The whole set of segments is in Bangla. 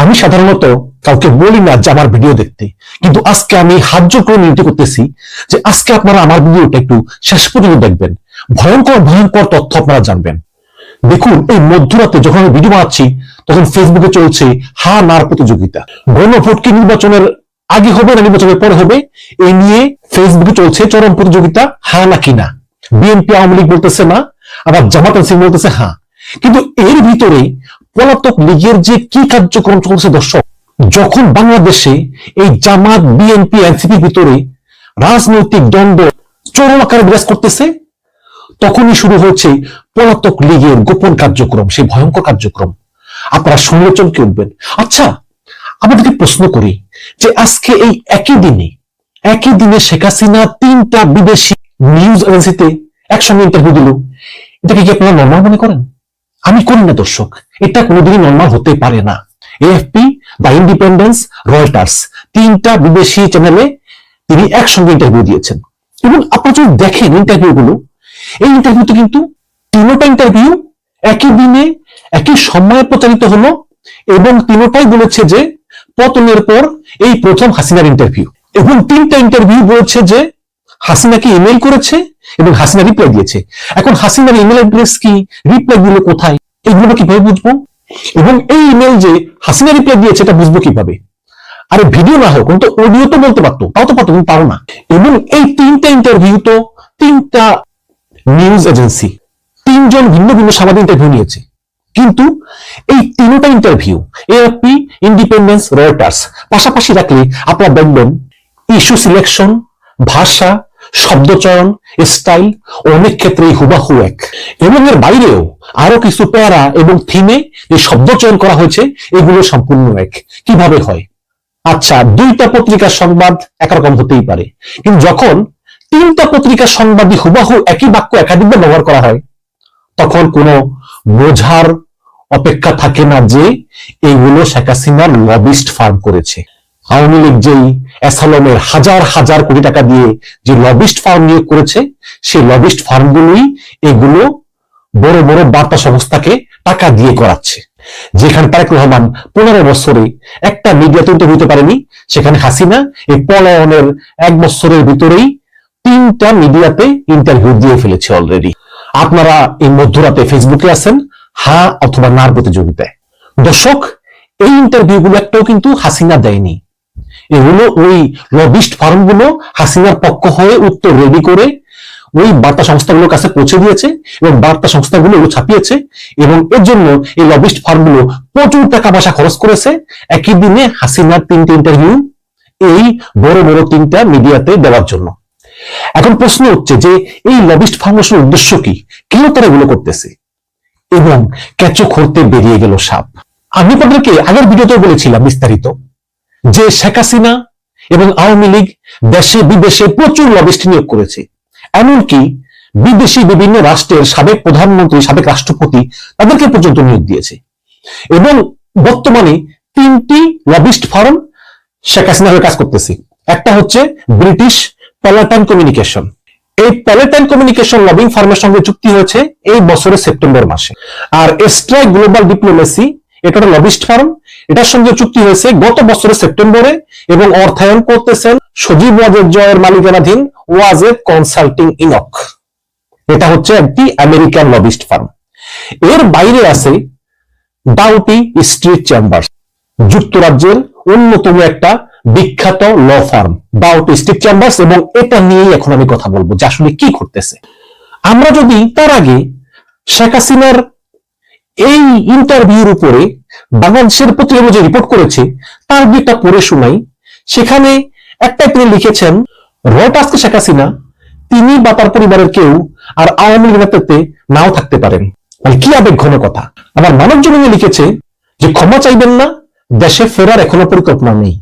আমি সাধারণত কাউকে বলি না যে আমার ভিডিও দেখতে। কিন্তু আজকে আমি হাত জোর করে নির্দেশ করতেছি যে আজকে আপনারা আমার ভিডিওটা একটু শেষ পর্যন্ত দেখবেন। ভয়ঙ্কর ভয়ঙ্কর তথ্য আপনারা জানবেন। দেখুন, এই মধ্যরাতে যখন আমি ভিডিও বানাচ্ছি, তখন ফেসবুকে চলছে হা নার প্রতিযোগিতা গণভোট কি নির্বাচনের আগে হবে না নির্বাচনের পরে হবে? এই নিয়ে ফেসবুকে চলছে চরম প্রতিযোগিতা হা নাকি না? বিএনপি, আওয়ামী লীগ বলতেছে না, আবার জামাত বলতেছে হ্যাঁ। কিন্তু এর ভিতরে পলাতক লীগের যে কি কার্যক্রম চলছে দর্শক, যখন বাংলাদেশে এই জামাত, বিএনপি, এনসিপির ভিতরে রাজনৈতিক দ্বন্দ্ব চরম আকারে বিরাজ করতেছে, তখনই শুরু হয়েছে পলাতক লীগের গোপন কার্যক্রম, সেই ভয়ঙ্কর কার্যক্রম। আপনারা শুনলে চমকে উঠবেন। আচ্ছা আমাদেরকে প্রশ্ন করি যে আজকে এই একই দিনে একই দিনে শেখ হাসিনা তিনটা বিদেশি নিউজ এজেন্সিতে একসঙ্গে ইন্টারভিউ দিল। এটাকে কি আপনারা নর্মাল মনে করেন? আমি করি না দর্শক। এটা কোনোদিনই নর্মাল হতে পারে না। এএফপি দ্য ইন্ডিপেন্ডেন্স রয়টার্স তিনটা বিদেশি চ্যানেলে তিনি একসঙ্গে ইন্টারভিউ দিয়েছেন। এবং আপনারা যদি দেখেন ইন্টারভিউ গুলো, এই ইন্টারভিউতে কিন্তু তিনোটা ইন্টারভিউ একই দিনে, একই সময়ে প্রচারিত হলো এবং তিনোটাই বলেছে যে পতনের পর এই প্রথম হাসিনার ইন্টারভিউ এবং তিনটা ইন্টারভিউ বলেছে যে হাসিনাকে ইমেল করেছে এবং হাসিনা রিপ্লাই দিয়েছে। এখন হাসিনার ইমেল অ্যাড্রেস কি? রিপ্লাই দিল কোথায়? এগুলো কীভাবে বুঝব? এবং এই ইমেল যে হাসিনা রিপ্লাই দিয়েছে, এটা বুঝব কীভাবে? আরে ভিডিও না হোক তো অডিও তো বলতে পারতো, তাও তো পারতো তাও না। এবং এই তিনটা ইন্টারভিউ তো, তিনটা নিউজ এজেন্সি তিনজন ভিন্ন ভিন্ন সাংবাদিক ইন্টারভিউ নিয়েছে। কিন্তু এই তিনটা ইন্টারভিউ এএফপি ইন্ডিপেন্ডেন্স রয়টার্স পাশাপাশি রাখলে আপনারা দেখবেন ইস্যু সিলেকশন ভাষা শব্দচয়ন, স্টাইল অনেক ক্ষেত্রেই হুবাহু এক। এবং এর বাইরেও আরও কিছু প্যারা এবং থিমে যে শব্দচয়ন করা হয়েছে, এগুলো সম্পূর্ণ এক। কীভাবে হয়? আচ্ছা দুইটা পত্রিকার সংবাদ একরকম হতেই পারে। কিন্তু যখন তিনটা পত্রিকার সংবাদই হুবাহু একই বাক্য একাধিকবার ব্যবহার করা হয়, তখন কোনো বোঝার অপেক্ষা থাকে না যে এইগুলো শেখ হাসিনার লবিস্ট ফার্ম করেছে। আওয়ামী লীগ যেই অ্যাসালমের হাজার হাজার কোটি টাকা দিয়ে যে লবিস্ট ফার্ম নিয়োগ করেছে, সেই লবিস্ট ফার্মগুলোই এগুলো বড় বড় বার্তা সংস্থাকে টাকা দিয়ে করাচ্ছে যেখানে তারেক রহমান পনেরো বছরে একটা মিডিয়া তৈরি হতে পারেনি, সেখানে হাসিনা এই পলায়নের এক বছরের ভিতরেই তিনটা মিডিয়াতে ইন্টারভিউ দিয়ে ফেলেছে অলরেডি আপনারা এই মধ্যরাতে ফেসবুকে আছেন, হা অথবা নার প্রতিযোগিতায়। দর্শক, এই ইন্টারভিউ গুলো একটাও কিন্তু হাসিনা দেয়নি। এগুলো ওই লবিস্ট ফার্মগুলো হাসিনার পক্ষ হয়ে উত্তর রেডি করে ওই বার্তা সংস্থাগুলোর কাছে পৌঁছে দিয়েছে এবং বার্তা সংস্থাগুলো ছাপিয়েছে এবং এর জন্য এই লবিস্ট ফার্মগুলো প্রচুর টাকা পয়সা খরচ করেছে। একই দিনে হাসিনার তিনটে ইন্টারভিউ এই বড় বড় তিনটা মিডিয়াতে দেওয়ার জন্য। এখন প্রশ্ন হচ্ছে যে এই লবিস্ট ফার্মেশনের উদ্দেশ্য কি? কেন তারা এগুলো করতেছে? এবং ক্যাচো খরতে বেরিয়ে গেল সাপ। আমি আপনাদেরকে আগের ভিডিওতে বলেছিলাম বিস্তারিত। যে শেখ হাসিনা এবং আওয়ামী লীগ দেশে বিদেশে প্রচুর লবিস্ট নিয়োগ করেছে। এমনকি বিদেশি বিভিন্ন রাষ্ট্রের সাবেক প্রধানমন্ত্রী, সাবেক রাষ্ট্রপতি তাদেরকে পর্যন্ত নিয়োগ দিয়েছে। এবং বর্তমানে তিনটি লবিস্ট ফার্ম শেখ হাসিনা হয়ে কাজ করতেছে। একটা হচ্ছে ব্রিটিশ প্যালাটাইন কমিউনিকেশন। এই প্যালেটাইন কমিউনিকেশন লবিং ফার্মের সঙ্গে চুক্তি হয়েছে এই বছরের সেপ্টেম্বর মাসে। আর স্ট্রাইক গ্লোবাল ডিপ্লোমেসি এটা একটা লবিস্ট ফার্ম এটার সঙ্গে চুক্তি হয়েছে গত বছরের সেপ্টেম্বরে এবং অর্থায়ন করতেছেন সজীব ওয়াজেদ জয়ের মালিকানাধীন ওয়াজেদ কনসাল্টিং ইনক। এটা হচ্ছে একটি আমেরিকান লবিস্ট ফার্ম এর বাইরে আছে ডাউটি স্ট্রিট চেম্বার যুক্তরাজ্যের অন্যতম একটা বিখ্যাত law firm Doughty Street Chambers এবং এটা নিয়েই এখন আমি কথা বলব যে আসলে কি করতেছে আমরা যদি তার আগে শেখ হাসিনার এই ইন্টারভিউর উপরে বাংলাদেশের পত্রিকা যে রিপোর্ট করেছে, তার দিকটা পড়ে শোনাই। সেখানে একটা তিনি লিখেছেন, রয়টার্সকে শেখ হাসিনা, তিনি বা তার পরিবারের কেউ আর আওয়ামী লীগ নেতৃত্বে নাও থাকতে পারেন। মানে কি আবেগ ঘন কথা। আবার মানব জমিনে লিখেছে যে, ক্ষমা চাইবেন না, দেশে ফেরার এখনও পরিকল্পনা নেই।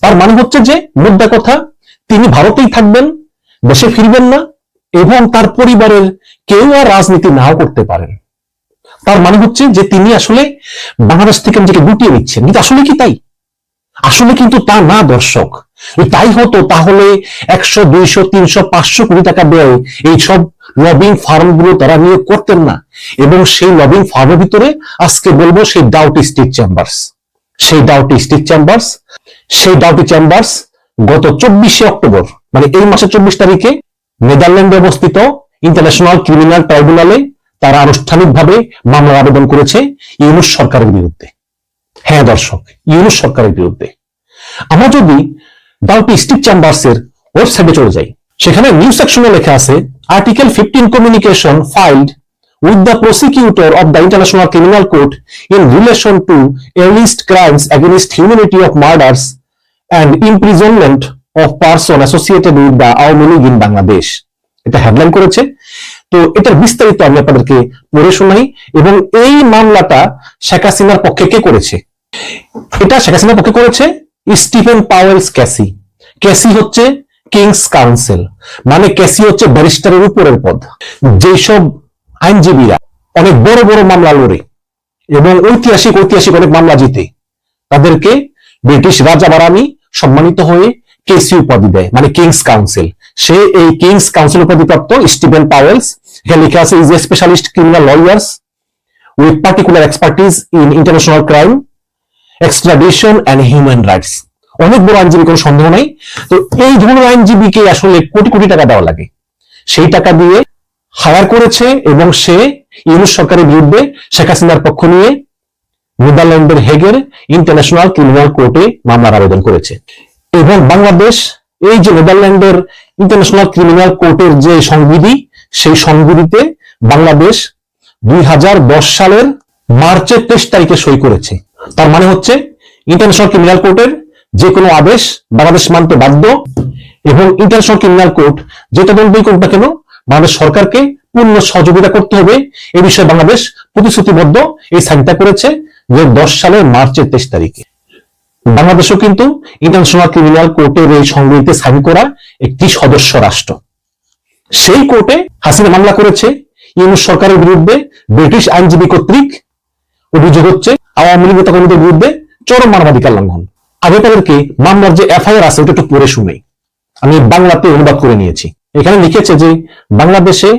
তার মানে হচ্ছে যে, মুদ্রা কথা, তিনি ভারতেই থাকবেন, দেশে ফিরবেন না, এবং তার পরিবারের কেউ আর রাজনীতি নাও করতে পারেন। তার মানে হচ্ছে যে তিনি আসলে বাংলাদেশ থেকে নিজেকে গুটিয়ে নিচ্ছেন। কিন্তু আসলে কি তাই? আসলে কিন্তু তা না, দর্শক। তাই হতো তাহলে একশো, দুইশো, তিনশো, পাঁচশো কোটি টাকা ব্যয় এই সব লবিং ফার্মগুলো তারা নিয়োগ করতেন না। এবং সেই লবিং ফার্মের ভিতরে আজকে বলব সেই ডাউটি স্টেট চেম্বার্স। সেই ডাউটি স্টিক চেম্বার্স, সেই ডাউটি চেম্বার্স গত চব্বিশে অক্টোবর মানে এই মাসের চব্বিশ তারিখে নেদারল্যান্ডে অবস্থিত ইন্টারন্যাশনাল ক্রিমিনাল ট্রাইব্যুনালে তারা আনুষ্ঠানিকভাবে মামলা আবেদন করেছে ইউনুস সরকারের বিরুদ্ধে। হ্যাঁ দর্শক, ইউনুস সরকারের বিরুদ্ধে। আমরা যদি ডাউটি স্টিক চেম্বার্সের ওয়েবসাইটে চলে যাই, সেখানে নিউজ সেকশনে লেখা আছে, article fifteen communication filed with the prosecutor of the International Criminal Court in relation to alleged crimes against humanity of murders and imprisonment of person associated with the Awami League in Bangladesh. এটা হেডলাইন করেছে। তো এটার বিস্তারিত আমি আপনাদেরকে পড়ে শোনাই এবং এই মামলাটা শেখ হাসিনার পক্ষে কে করেছে? এটা শেখ হাসিনার পক্ষে করেছে স্টিফেন পাওয়েলস ক্যাসি। ক্যাসি হচ্ছে কিংস কাউন্সিল। মানে ক্যাসি হচ্ছে ব্যারিস্টারের উপরের পদ। যেসব আইনজীবীরা অনেক বড় বড় মামলা লড়ে এবং ঐতিহাসিক ঐতিহাসিক অনেক মামলা জিতে, তাদেরকে ব্রিটিশ রাজা বারানি সম্মানিত হয়ে কেসি উপাধি দেয় মানে কিংস কাউন্সিল। সে এই কিংস কাউন্সিল উপাধি প্রাপ্ত স্টিভেন পাওয়েলস এখানে লেখা is a specialist criminal lawyers with particular expertise in international crime extradition and human rights অনেক বড় আইনজীবী কোনো সন্দেহ নাই। তো এই ধরনের আইনজীবীকে আসলে কোটি কোটি টাকা দেওয়া লাগে। সেই টাকা দিয়ে হায়ার করেছে এবং সে ইউনুস সরকারের বিরুদ্ধে শেখ হাসিনার পক্ষ নিয়ে নেদারল্যান্ডের হেগের ইন্টারন্যাশনাল ক্রিমিনাল কোর্টে মামলার আবেদন করেছে। এবং বাংলাদেশ এই যে নেদারল্যান্ডের ইন্টারন্যাশনাল ক্রিমিনাল কোর্টের যে সংবিধি সেই সংবিধিতে বাংলাদেশ দুই হাজার দশ সালের মার্চের তেইশ তারিখে সই করেছে। তার মানে হচ্ছে ইন্টারন্যাশনাল ক্রিমিনাল কোর্টের যে কোনো আদেশ বাংলাদেশ মানতে বাধ্য এবং ইন্টারন্যাশনাল ক্রিমিনাল কোর্ট যে তদন্তই করুক না কেন, বাংলাদেশ সরকারকে পূর্ণ সহযোগিতা করতে হবে। এ বিষয়ে বাংলাদেশ প্রতিশ্রুতিবদ্ধ। এই সাইনটা করেছে যে দশ সালের মার্চের তেইশ তারিখে। বাংলাদেশও কিন্তু ইন্টারন্যাশনাল ক্রিমিনাল কোর্টের এই সংবিধিতে সাইন করা একটি সদস্য রাষ্ট্র। সেই কোর্টে হাসিনা মামলা করেছে, ইউনুস সরকারের বিরুদ্ধে, ব্রিটিশ আইনজীবী কর্তৃক অভিযোগ হচ্ছে, আওয়ামী লীগ নেতাকর্মীদের বিরুদ্ধে চরম মানবাধিকার লঙ্ঘন। আগে তাদেরকে মামলার যে এফআইআর আছে, ওটা একটু পড়ে শুনে। আমি বাংলাতে অনুবাদ করে নিয়েছি। এখানে লিখেছে যে, বাংলাদেশে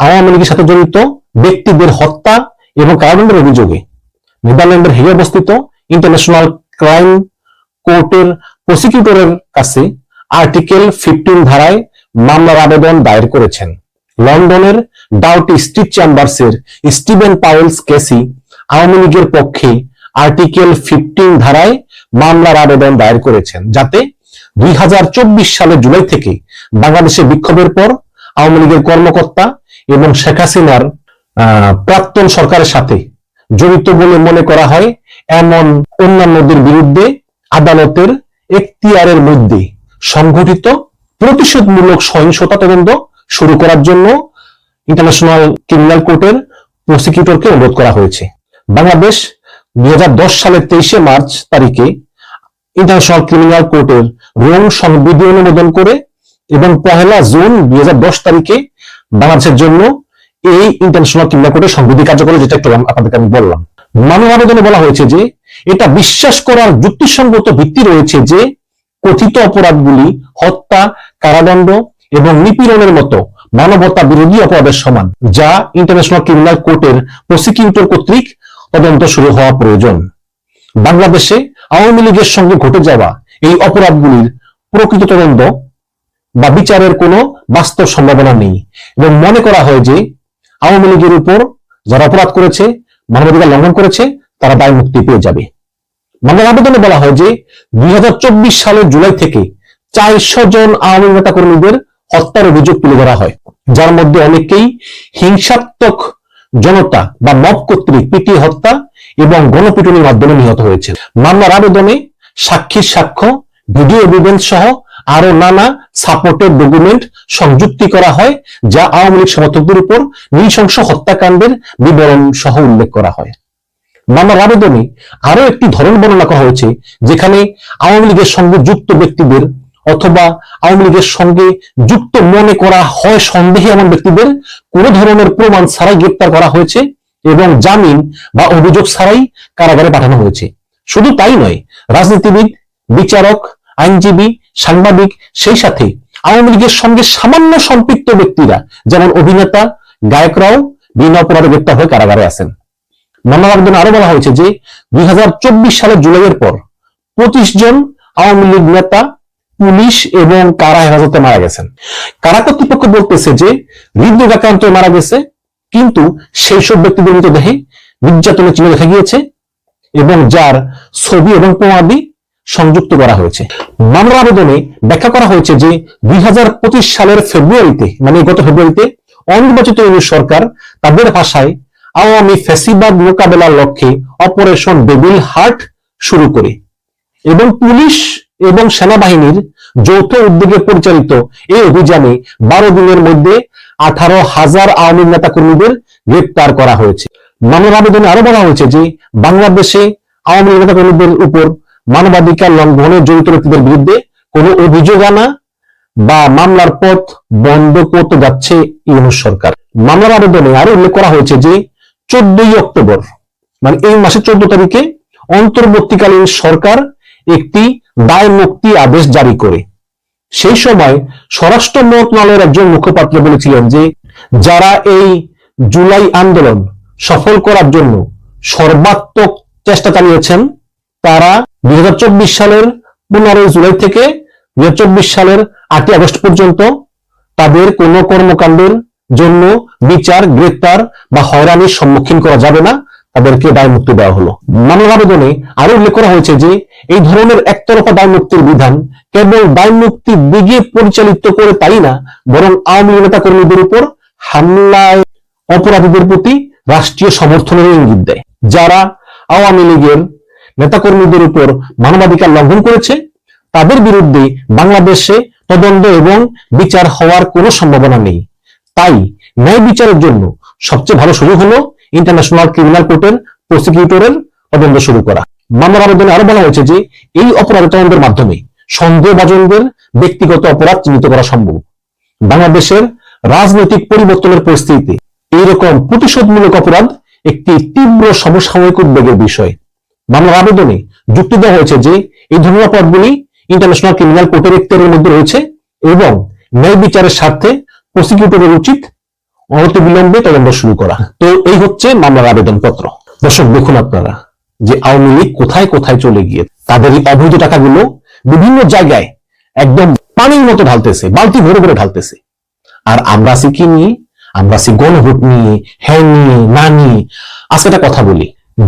আওয়ামী লীগের সাথে জড়িত ব্যক্তিদের হত্যা এবং কারাদণ্ডের অভিযোগে নেদারল্যান্ডের হেগে অবস্থিত ইন্টারন্যাশনাল ক্রাইম কোর্টের প্রসিকিউটরের কাছে আর্টিকেল ফিফটিন ধারায় মামলার আবেদন দায়ের করেছেন। লন্ডনের ডাউটি স্ট্রিট চেম্বার্সের স্টিভেন পাওয়েলস কেসি আওয়ামী লীগের পক্ষে আর্টিকেল ফিফটিন ধারায় মামলার আবেদন দায়ের করেছেন, যাতে দুই সালের জুলাই থেকে বাংলাদেশে বিক্ষোভের পর আওয়ামী লীগের কর্মকর্তা এবং শেখ হাসিনার প্রাক্তন সরকারের সাথে জড়িত বলে মনে করা হয়, এমন অন্যান্যদের বিরুদ্ধে আদালতের এখতিয়ারের মধ্যে সংঘটিত প্রতিশোধমূলক সহিংসতা তদন্ত শুরু করার জন্য ইন্টারন্যাশনাল ক্রিমিনাল কোর্টের প্রসিকিউটরকে অনুরোধ করা হয়েছে। বাংলাদেশ দুই সালের তেইশে মার্চ তারিখে ইন্টারন্যাশনাল ক্রিমিনাল কোর্টের রোম সংবিধি অনুমোদন করে এবং পহেলা জুন দুই তারিখে বাংলাদেশের জন্য এই ইন্টারন্যাশনাল ক্রিমিনাল কোর্টের সংবিধি কার্যকরী যেটা একটু আপনাদেরকে আমি বললাম। মানব আবেদনে বলা হয়েছে যে এটা বিশ্বাস করার যুক্তিসঙ্গত ভিত্তি রয়েছে যে কথিত অপরাধগুলি হত্যা কারাদণ্ড এবং নিপীড়নের মতো মানবতা বিরোধী অপরাধের সমান, যা ইন্টারন্যাশনাল ক্রিমিনাল কোর্টের প্রসিকিউটর কর্তৃক তদন্ত শুরু হওয়া প্রয়োজন। বাংলাদেশে আওয়ামী লীগের সঙ্গে ঘটে যাওয়া এই অপরাধগুলির প্রকৃত তদন্ত বা বিচারের কোনো বাস্তব সম্ভাবনা নেই এবং মনে করা হয় যে আওয়ামী লীগের উপর যারা অপরাধ করেছে, মানবাধিকার লঙ্ঘন করেছে, তারা দায় মুক্তি পেয়ে যাবে। মামলার আবেদনে বলা হয় যে দুই হাজার চব্বিশ সালের জুলাই থেকে চারশো জন আওয়ামী নেতা কর্মীদের হত্যার অভিযোগ তুলে ধরা হয়। যার মধ্যে অনেকেই হিংসাত্মক জনতা বা মব কর্তৃক পিটিয়ে হত্যা এবং গণপিটুনির মাধ্যমে নিহত হয়েছে মামলার আবেদনে সাক্ষীর সাক্ষ্য, ভিডিও এভিডেন্স সহ আরও নানা সাপোর্টের ডকুমেন্ট সংযুক্তি করা হয়, যা আওয়ামী লীগ সমর্থকদের উপর নৃশংস হত্যাকাণ্ডের বিবরণ সহ উল্লেখ করা হয়। মামলার আবেদনে আরও একটি ধরন বর্ণনা করা হয়েছে, যেখানে আওয়ামী লীগের সঙ্গে যুক্ত ব্যক্তিদের অথবা আওয়ামী লীগের সঙ্গে যুক্ত মনে করা হয় সন্দেহে এমন ব্যক্তিদের কোন ধরনের প্রমাণ ছাড়াই গ্রেপ্তার করা হয়েছে এবং জামিন বা অভিযোগ ছাড়াই কারাগারে পাঠানো হয়েছে। শুধু তাই নয়, রাজনীতিবিদ, বিচারক, আইনজীবী, সাংবাদিক সেই সাথে আওয়ামী লীগের সঙ্গে সামান্য সম্পৃক্ত ব্যক্তিরা যেমন অভিনেতা গায়করাও বিনা অপরাধে গ্রেপ্তার হয়ে কারাগারে আছেন মামলার আবেদনে আরও বলা হয়েছে যে, দুই হাজার চব্বিশ সালের জুলাইয়ের পর পঁচিশ জন আওয়ামী লীগ নেতা পুলিশ এবং কারা হেফাজতে মারা গেছেন? কারা কর্তৃপক্ষ বলতেছে যে হৃদরোগাক্রান্ত মারা গেছে, কিন্তু সেই সব ব্যক্তিদের মৃতদেহে নির্যাতনের চিহ্ন দেখা গিয়েছে এবং যার ছবি এবং প্রমাদি সংযুক্ত করা হয়েছে। মামলার আবেদনে ব্যাখ্যা করা হয়েছে যে দুই হাজার পঁচিশ সালের ফেব্রুয়ারিতে মানে গত ফেব্রুয়ারিতে অনির্বাচিত সরকার তাদের ভাষায় আওয়ামী ফ্যাসিবাদ মোকাবেলার লক্ষ্যে অপারেশন ডেভিল হার্ট শুরু করে এবং পুলিশ এবং সেনাবাহিনীর যৌথ উদ্যোগে পরিচালিত এই অভিযানে বারো দিনের মধ্যে আঠারো হাজার আওয়ামী নেতা কর্মীদের গ্রেপ্তার করা হয়েছে। মামলার আবেদনে আরও বলা হয়েছে যে, বাংলাদেশে আওয়ামী নেতা কর্মীদের উপর মানবাধিকার লঙ্ঘনে জড়িত ব্যক্তিদের বিরুদ্ধে কোনো অভিযোগ আনা বা মামলার পথ বন্ধ করতে যাচ্ছে ইউনুস সরকার। মামলার আবেদনে আরও উল্লেখ করা হয়েছে যে, চোদ্দই অক্টোবর মানে এই মাসের চোদ্দ তারিখে অন্তর্বর্তীকালীন সরকার একটি দায় মুক্তি আদেশ জারি করে। সেই সময় স্বরাষ্ট্র মন্ত্রণালয়ের একজন মুখপাত্র বলেছিলেন যে, যারা এই জুলাই আন্দোলন সফল করার জন্য সর্বাত্মক চেষ্টা চালিয়েছেন, তারা দুই হাজার চব্বিশ সালের পনেরোই জুলাই থেকে দু হাজার চব্বিশ সালের আটই আগস্ট পর্যন্ত তাদের কোনো কর্মকাণ্ডের জন্য বিচার, গ্রেপ্তার বা হয়রানির সম্মুখীন করা যাবে না। তাদেরকে দায় মুক্তি দেওয়া হলো। মামলার আবেদনে আরও উল্লেখ করা হয়েছে যে, এই ধরনের একতরফা দায় মুক্তির বিধান কেবল দায় মুক্তির দিকে পরিচালিত করে তাই না, বরং আওয়ামী নেতা কর্মীদের উপর হামলায় অপরাধীদের প্রতি রাষ্ট্রীয় সমর্থনের ইঙ্গিত দেয়। যারা আওয়ামী লীগের নেতাকর্মীদের উপর মানবাধিকার লঙ্ঘন করেছে, তাদের বিরুদ্ধে বাংলাদেশে তদন্ত এবং বিচার হওয়ার কোনো সম্ভাবনা নেই। তাই ন্যায় বিচারের জন্য সবচেয়ে ভালো সুযোগ হলো ইন্টারন্যাশনাল ক্রিমিনাল কোর্টের প্রসিকিউটরের তদন্ত শুরু করা। মামলার আবেদনে আরও বলা হয়েছে যে, এই অপরাধ তদন্তের মাধ্যমে সন্দেহভাজনদের ব্যক্তিগত অপরাধ চিহ্নিত করা সম্ভব। বাংলাদেশের রাজনৈতিক পরিবর্তনের পরিস্থিতিতে এইরকম প্রতিশোধমূলক অপরাধ একটি তীব্র সমসাময়িক উদ্বেগের বিষয়। মামলার আবেদনে যুক্তি দেওয়া হয়েছে যে, এই ধরনের অপরাধগুলি ইন্টারন্যাশনাল ক্রিমিনাল কোর্টের এখতিয়ারের মধ্যে রয়েছে এবং ন্যায় বিচারের স্বার্থে প্রসিকিউটরের উচিত অনতিবিলম্বে তদন্ত শুরু করা। তো এই হচ্ছে মামলার আবেদনপত্র। দর্শক, দেখুন আপনারা যে আওয়ামী লীগ কোথায় কোথায় চলে গিয়ে তাদের অবৈধ টাকাগুলো বিভিন্ন জায়গায় একদম পানির মতো ঢালতেছে, বালতি ভরে ভরে ঢালতেছে। আর আমরা আছি কি নিয়ে? আমরা আছি গণভোট নিয়ে হ্যাঁ নিয়ে, না নিয়ে। একটা কথা বলি,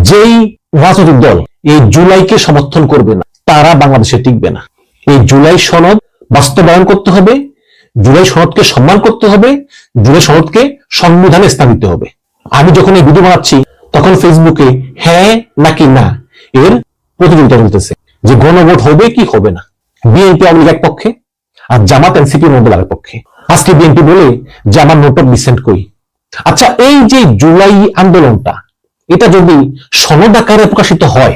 যেই রাজনৈতিক দল এই জুলাইকে সমর্থন করবে না, তারা বাংলাদেশে টিকবে না। এই জুলাই সনদ বাস্তবায়ন করতে হবে জুলাই সনদকে সম্মান করতে হবে জুলাই সনদকে সংবিধানে স্থান দিতে হবে। আমি যখন এই ভিডিও বানাচ্ছি, তখন ফেসবুকে হ্যাঁ নাকি না এর প্রতিযোগিতা চলতেছে। যে গণভোট হবে কি হবে না? বিএনপি আওয়ামী এক পক্ষে আর জামাত এনসিপি মন্ডল আরেক পক্ষে। আজকে বিএনপি বলে যে আমার নোট অফ ডিসেন্ট কই আচ্ছা এই যে জুলাই আন্দোলনটা, এটা যদি সনদ আকারে প্রকাশিত হয়,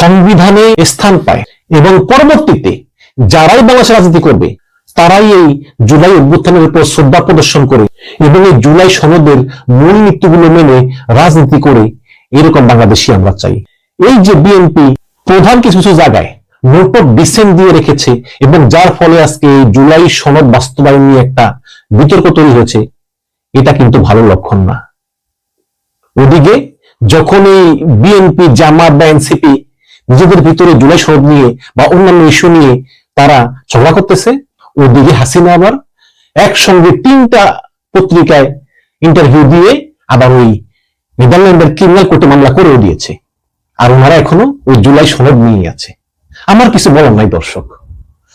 সংবিধানে স্থান পায় এবং পরবর্তীতে যারাই বাংলাদেশে রাজনীতি করবে তারাই এই জুলাই অভ্যুত্থানের উপর শ্রদ্ধা প্রদর্শন করে এবং এই জুলাই সনদের মূল নীতিগুলো মেনে রাজনীতি করে এরকম বাংলাদেশি আমরা চাই। এই যে বিএনপি প্রধান কিছু কিছু জায়গায় নোট ডিসেন্ট দিয়ে রেখেছে এবং যার ফলে আজকে এই জুলাই সনদ বাস্তবায়ন নিয়ে একটা বিতর্ক তৈরি হয়েছে, এটা কিন্তু ভালো লক্ষণ না। ওদিকে যখন এই বিএনপি, জামাত বা এনসিপি নিজেদের ভিতরে জুলাই সনদ নিয়ে বা অন্যান্য ইস্যু নিয়ে তারা ঝগড়া করতেছে ওদিকে হাসিনা আবার একসঙ্গে তিনটা পত্রিকায় ইন্টারভিউ দিয়ে আবার ওই নেদারল্যান্ডের ক্রিমিনাল কোর্টে মামলা করেও দিয়েছে। আর ওনারা এখনও ওই জুলাই সনদ নিয়ে আছে। আমার কিছু বলার নাই, দর্শক।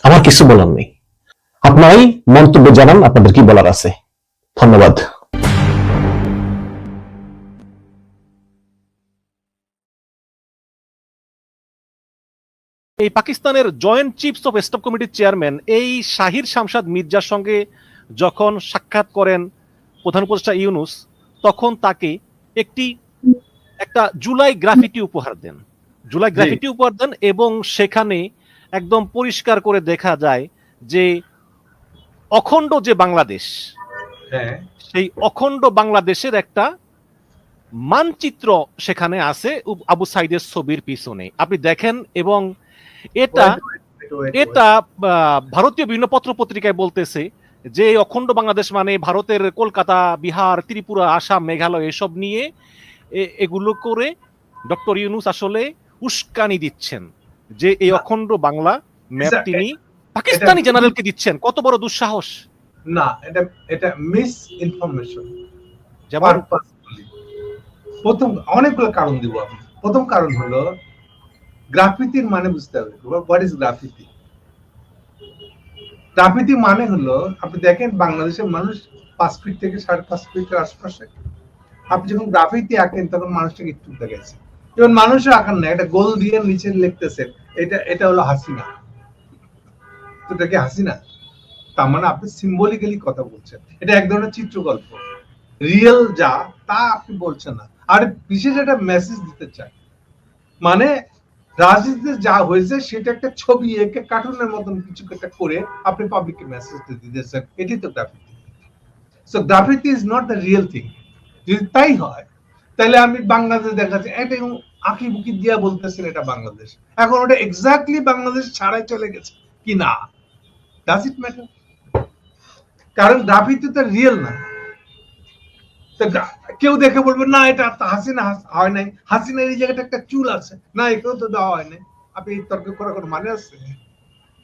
আমার কিছু বলার নেই। আপনারাই মন্তব্য জানান, আপনাদের কি বলার আছে? ধন্যবাদ। এই পাকিস্তানের জয়েন্ট চিফস অফ স্টাফ কমিটির চেয়ারম্যান এই শাহির শামসাদ মির্জার সঙ্গে যখন সাক্ষাৎ করেন প্রধান উপদেষ্টা ইউনুস তখন তাকে একটি একটা জুলাই গ্রাফিটি উপহার দেন। জুলাই গ্রাফিটি উপহার দেন এবং সেখানে একদম পরিষ্কার করে দেখা যায় যে অখণ্ড যে বাংলাদেশ হ্যাঁ। সেই অখণ্ড বাংলাদেশের একটা মানচিত্র সেখানে আছে আবু সাইদের ছবির পিছনে। আপনি দেখেন এবং এটা এটা ভারতীয় বিভিন্ন পত্র পত্রিকায় বলতেছে যে এই অখণ্ড বাংলাদেশ মানে ভারতের কলকাতা বিহার ত্রিপুরা আসাম মেঘালয় এসব নিয়ে এগুলো করে ডক্টর ইউনুস আসলে উস্কানি দিচ্ছেন যে এই অখণ্ড বাংলা ম্যাপ তিনি পাকিস্তানি জেনারেলকে দিচ্ছেন। কত বড় দুঃসাহস। না এটা এটা মিস ইনফরমেশন যেমন প্রথম অনেকগুলো কারণ দিব প্রথম কারণ হলো গ্রাফিতির মানে বুঝতে হবে। হোয়াট ইজ গ্রাফিতি গ্রাফিতি মানে হলো, আপনি দেখেন বাংলাদেশের মানুষ পাঁচ ফিট থেকে সাড়ে পাঁচ ফিটের আশপাশে। আপনি যখন গ্রাফিতি আঁকেন, তখন মানুষটাকে একটু দেখাচ্ছে। যেমন মানুষও আঁকান না একটা গোল দিয়ে নিচে লিখতেছেন, এটা এটা হলো হাসিনা। তো এটা কি হাসিনা? তার মানে আপনি সিম্বলিক্যালি কথা বলছেন। এটা এক ধরনের চিত্রকল্প। রিয়েল যা, তা আপনি বলছেন না। আর বিশেষ একটা মেসেজ দিতে চাই। মানে রাজনীতিতে যা হয়েছে সেটা একটা ছবি একে কার্টুনের মতন কিছু একটা করে আপনি পাবলিককে মেসেজ দিতেছেন এটি তো graffiti so graffiti is not the real thing যদি তাই হয়, তাহলে আমি বাংলাদেশ দেখাচ্ছি। এটা আঁকি বুকি দিয়া বলতেছেন এটা বাংলাদেশ। এখন ওটা এক্স্যাক্টলি বাংলাদেশ ছাড়াই চলে গেছে কি না? ডাজ ইট ম্যাটার কারণ গ্রাফিতি তো রিয়েল না। কেউ দেখে বলবে, না, এটা তো হাসিনা, হাস- হয় নাই। হাসিনার এই জায়গাটা একটা চুল আছে। না, একেও তো দেওয়া হয় নাই। আপনি এই তর্ক করার কোনো মানে আছে?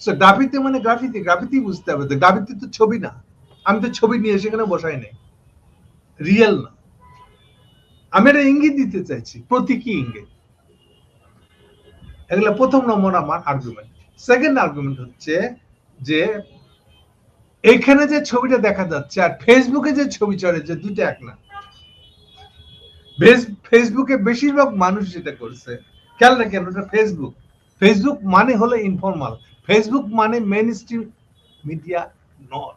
সো গ্রাফিতি মানে গ্রাফিতি গ্রাফিতি বুঝতে হবে। গ্রাফিতি তো ছবি না। আমি তো ছবি নিয়ে সেখানে বসাই নাই। রিয়েল না। আমি এটা ইঙ্গিত দিতে চাইছি, প্রতীকী ইঙ্গিত। এগুলো প্রথম নম্বর আমার আর্গুমেন্ট সেকেন্ড আর্গুমেন্ট হচ্ছে যে, এখানে যে ছবিটা দেখা যাচ্ছে আর ফেসবুকে যে ছবি চলে, যে দুটো এক না ফেসবুকে বেশিরভাগ মানুষ যেটা করছে, খেয়াল রাখেন ওটা ফেসবুক ফেসবুক মানে হলো ইনফরমাল ফেসবুক মানে mainstream media not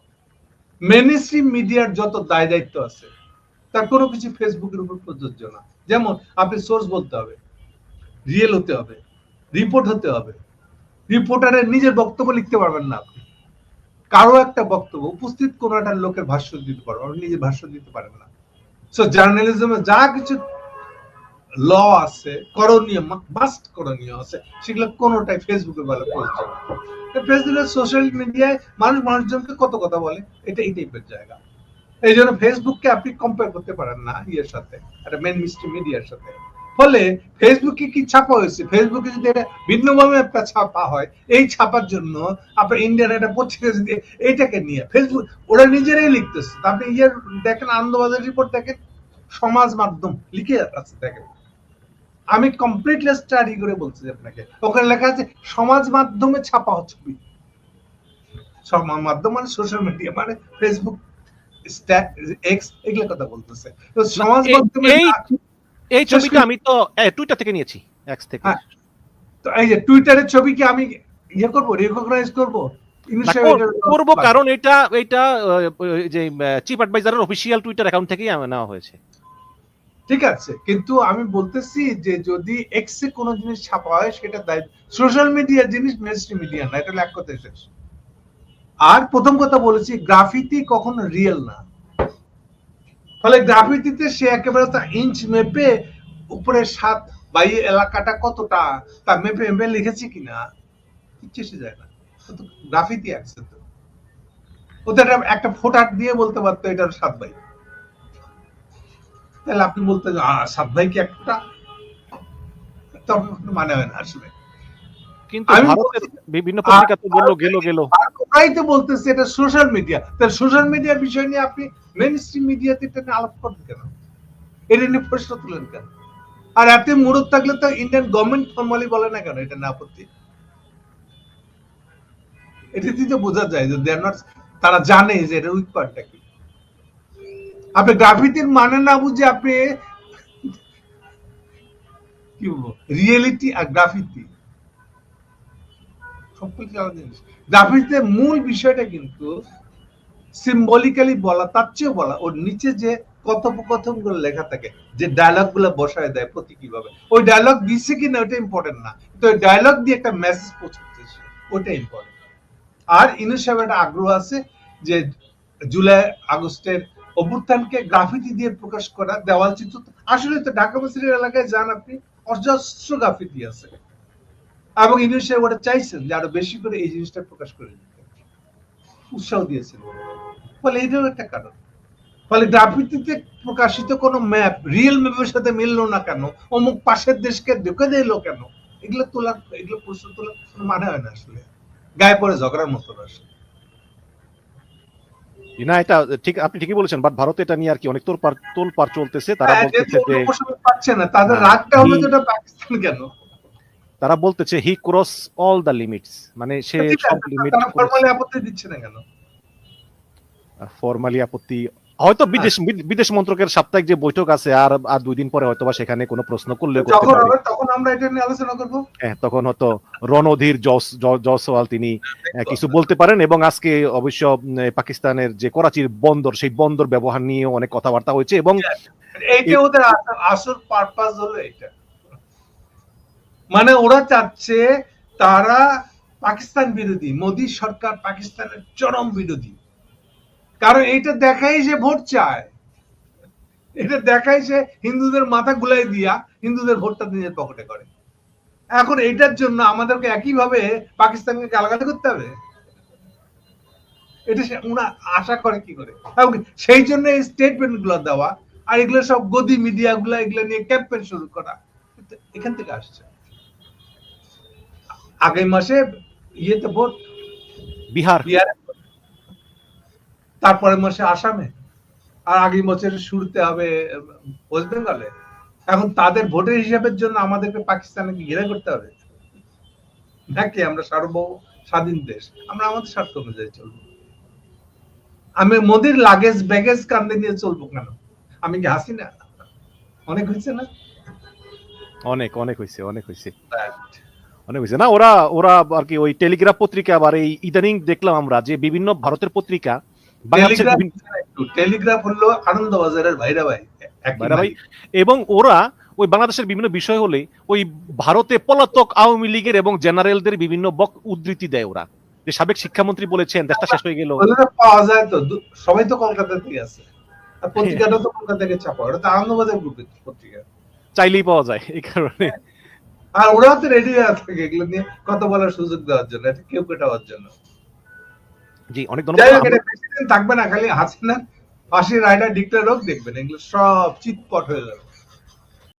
mainstream মিডিয়ার যত দায় দায়িত্ব আছে, তার কোনো কিছু ফেসবুকের উপর প্রযোজ্য না। যেমন আপনি সোর্স বলতে হবে রিয়েল হতে হবে রিপোর্ট হতে হবে। রিপোর্টারের নিজের বক্তব্য লিখতে পারবেন না আপনি। কারও একটা বক্তব্য, উপস্থিত কোন একটা লোকের ভাষ্য দিতে পারবেন আপনি নিজে ভাষ্য দিতে পারবেন না। সো জার্নালিজমে যা কিছু ল আছে, করণীয় মাস্ট করণীয় আছে, সেগুলো কোনোটাই ফেসবুকে বলে করছে ফেসবুকে সোশ্যাল মিডিয়ায় মানুষ মানুষজনকে কত কথা বলে? এটা এই টাইপের জায়গা। এই জন্য ফেসবুককে আপনি কম্পেয়ার করতে পারেন না ইয়ের সাথে, একটা মেন মিস্ট্রি মিডিয়ার সাথে। ফলে ফেসবুকে কি ছাপা হয়েছে? ফেসবুকে যদি এটা ভিন্নভাবে একটা ছাপা হয় এই ছাপার জন্য আপনার ইন্ডিয়ান একটা পত্রিকা যদি এইটাকে নিয়ে ফেসবুক ওরা নিজেরাই লিখতেছে। আপনি ইয়ের দেখেন আনন্দবাজার রিপোর্ট দেখেন সমাজ মাধ্যম লিখে আছে দেখেন। আমি কমপ্লিটলি স্টাডি করে বলছি আপনাকে। ওখানে লেখা আছে সমাজ মাধ্যমে ছাপা ছবি। সমাজ মাধ্যম মানে সোশ্যাল মিডিয়া মানে ফেসবুক এক্স এগুলো কথা বলতেছে। তো সমাজ মাধ্যমে এই- ছবিটা আমি তো টুইটার থেকে নিয়েছি এক্স থেকে। হ্যাঁ, তো এই যে টুইটারের ছবি কি আমি ইয়ে করব রেকগনাইজ করব? করব কারণ এটা এটা যে চিফ অ্যাডভাইজারের অফিসিয়াল টুইটার অ্যাকাউন্ট থেকেই নেওয়া হয়েছে। ঠিক আছে কিন্তু আমি বলতেছি যে যদি এক্স এ কোনো জিনিস ছাপা হয় সেটা দায়িত্ব সোশ্যাল মিডিয়ার জিনিস মেনস্ট্রিম মিডিয়া না এটা কথা শেষ। আর প্রথম কথা বলেছি গ্রাফিতি কখনো রিয়েল না। ফলে গ্রাফিতিতে সে একেবারে তার ইঞ্চ মেপে উপরে সাত বা এলাকাটা কতটা তা মেপে মেপে লিখেছে কিনা? কিচ্ছু এসে যায় না। গ্রাফিতি আছে তো ওদের একটা ফোটার দিয়ে বলতে পারতো এটার সাত বাই। তাহলে আপনি বলতে সাত ভাই কি একটা তবে মানে হয় না আসলে। কিন্তু ভারতের বিভিন্ন পত্রিকা তো বলল গেল গেল। ওরাই তো বলতেছে এটা সোশ্যাল মিডিয়া তাহলে সোশ্যাল মিডিয়ার বিষয় নিয়ে আপনি মেন স্ট্রিম মিডিয়াতে এটা নিয়ে আলাপ করবেন কেন? এটা নিয়ে প্রশ্ন তুলেন কেন? আর এত মুরত থাকলে তো ইন্ডিয়ান গভর্নমেন্ট ফর্মালি বলে না কেন এটা না আপত্তি? তো বোঝা যায় যে not- তারা জানে যে এটা উইক পার্টটা কি। আপনি গ্রাফিতির মানে না বুঝে আপনি কি বলব? রিয়েলিটি আর গ্রাফিতি। সম্পর্কে আলাদা জিনিস গ্রাফিতিতে মূল বিষয়টা কিন্তু সিম্বলিক্যালি বলা, তার চেয়েও বলা, ওর নিচে যে কথোপকথনগুলো লেখা থাকে, যে ডায়লগগুলো বসায় দেয় ওই ডায়লগ দিচ্ছে ইম্পর্টেন্ট না। তো ডায়লগ দিয়ে একটা মেসেজ পৌঁছাচ্ছে ইম্পর্টেন্ট আর ইনুস সাহেব একটা আগ্রহ আছে যে জুলাই, আগস্টের অভ্যুত্থানকে গ্রাফিতি দিয়ে প্রকাশ করা, দেওয়াল চিত্র। আসলে তো ঢাকা মসজিদের এলাকায় যান আপনি, অজস্র গ্রাফিতি আছে। এবং সাহেব ওটা চাইছেন যে আরও বেশি করে এই জিনিসটা প্রকাশ করে দিতে। উৎসাহ দিয়েছেন। ফলে এইটাও একটা কারণ। ফলে গ্রাফিতিতে প্রকাশিত কোনো ম্যাপ রিয়েল ম্যাপের সাথে মিললো না কেন? অমুক পাশের দেশকে ঢুকে দিল কেন? এগুলো তোলার এগুলো প্রশ্ন তোলার কোনো মানে হয় না আসলে। গায়ে পড়ে ঝগড়ার মতো আসলে। না এটা ঠিক আপনি ঠিকই বলেছেন বাট ভারত এটা নিয়ে আর কি অনেক তোর পার তোল পার চলতেছে তারা হ্যাঁ, বলতেছে যে পাচ্ছে না তাদের হ্যাঁ, রাগটা হলো যেটা পাকিস্তান কেন? তারা বলতেছে he cross all the limits মানে সে সব লিমিট ফরমালি আপত্তি দিচ্ছে না কেন? ফরমালি আপত্তি হয়তো বিদেশ বিদেশ মন্ত্রকের সাপ্তাহিক যে বৈঠক আছে আর আর দুই দিন পরে হয়তো বা সেখানে কোনো প্রশ্ন করলে তখন আমরা এটা নিয়ে আলোচনা করব। হ্যাঁ, তখন হয়তো রণধীর জস- জ- জয়সওয়াল তিনি কিছু বলতে পারেন এবং আজকে অবশ্য পাকিস্তানের যে করাচির বন্দর সেই বন্দর ব্যবহার নিয়ে অনেক কথাবার্তা হয়েছে এবং এইটা ওদের আসল পারপাস হলো এটা মানে ওরা চাচ্ছে তারা পাকিস্তান বিরোধী, মোদী সরকার পাকিস্তানের চরম বিরোধী। কারণ এটা দেখাই যে ভোট চায়। এটা দেখাই যে হিন্দুদের মাথা গুলাই দিয়া হিন্দুদের ভোটটা নিজের পকেটে করে। এখন এটার জন্য আমাদেরকে একইভাবে পাকিস্তানকে গালাগালি করতে হবে? এটা সে- ওরা আশা করে কি করে? সেই জন্য এই স্টেটমেন্টগুলো দেওয়া, আর এগুলো সব গদি মিডিয়া গুলা, এগুলো নিয়ে ক্যাম্পেন শুরু করা এখান থেকে আসছে। আগামী মাসে ইয়েতে ভোট। বিহার। বিহারে তারপরের মাসে আসামে। আর আগামী বছরের শুরুতে হবে ওয়েস্ট বেঙ্গলে। এখন তাদের ভোটের হিসাবের জন্য আমাদেরকে পাকিস্তানকে ঘিরে করতে হবে। নাকি আমরা সার্বভৌম স্বাধীন দেশ? আমরা আমাদের স্বার্থ অনুযায়ী চলবো। আমি মোদির লাগেজ ব্যাগেজ কান্দে নিয়ে চলবো কেন? আমি কি হাসি না অনেক হয়েছে না? অনেক অনেক হয়েছে অনেক হয়েছে। অনেক হয়েছে না? ওরা ওরা আর কি ওই টেলিগ্রাফ পত্রিকা আবার এই ইদানিং দেখলাম আমরা যে বিভিন্ন ভারতের পত্রিকা টেলিগ্রাফ হলো আনন্দবাজারের ভাইরা ভাই। ভাইরা ভাই, ভাই। এবং ওরা ওই বাংলাদেশের বিভিন্ন বিষয় হলে ওই ভারতে পলাতক আওয়ামী লীগের এবং জেনারেলদের বিভিন্ন বক উদ্ধৃতি দেয় ওরা। যে সাবেক শিক্ষামন্ত্রী বলেছেন দেশটা শেষ হয়ে গেল। পাওয়া যায় তো সবাই তো কলকাতা থেকে আছে। আর পত্রিকাটা তো কলকাতা থেকে ছাপা ওটা তো আনন্দবাজার গ্রুপের পত্রিকা। চাইলেই পাওয়া যায় এই কারণে। আর ওরাও তো রেডি হয়ে থাকে এগুলো নিয়ে কথা বলার সুযোগ দেওয়ার জন্য এটা কেউ কেটাবার জন্য। জি অনেক ধন্যবাদ। থাকবে না খালি হাসিনা ফাঁসির রায়টা ডিক্লেয়ার হোক দেখবেন এগুলো সব চিৎপট হয়ে যাবে।